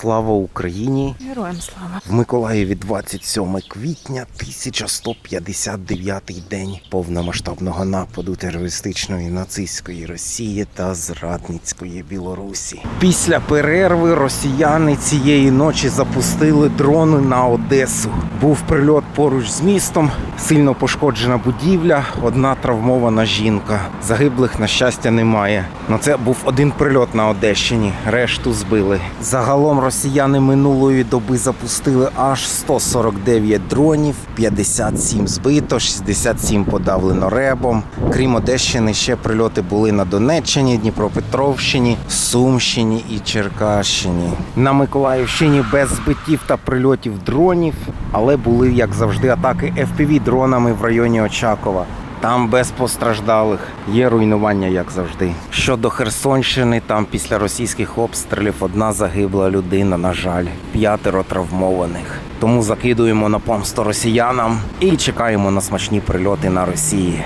Слава Україні! Героям слава. В Миколаєві 27 квітня 1159 день повномасштабного нападу терористичної нацистської Росії та зрадницької Білорусі. Після перерви росіяни цієї ночі запустили дрони на Одесу. Був прильот поруч з містом, сильно пошкоджена будівля, одна травмована жінка. Загиблих, на щастя, немає. Но це був один прильот на Одещині, решту збили. Загалом росіяни минулої доби запустили аж 149 дронів, 57 збито, 67 подавлено ребом. Крім Одещини, ще прильоти були на Донеччині, Дніпропетровщині, Сумщині і Черкащині. На Миколаївщині без збиттів та прильотів дронів, але були, як завжди, атаки fpv дронами в районі Очакова. Там без постраждалих є руйнування, як завжди. Щодо Херсонщини, там після російських обстрілів одна загибла людина, на жаль, п'ятеро травмованих. Тому закидуємо на помсту росіянам і чекаємо на смачні прильоти на Росії.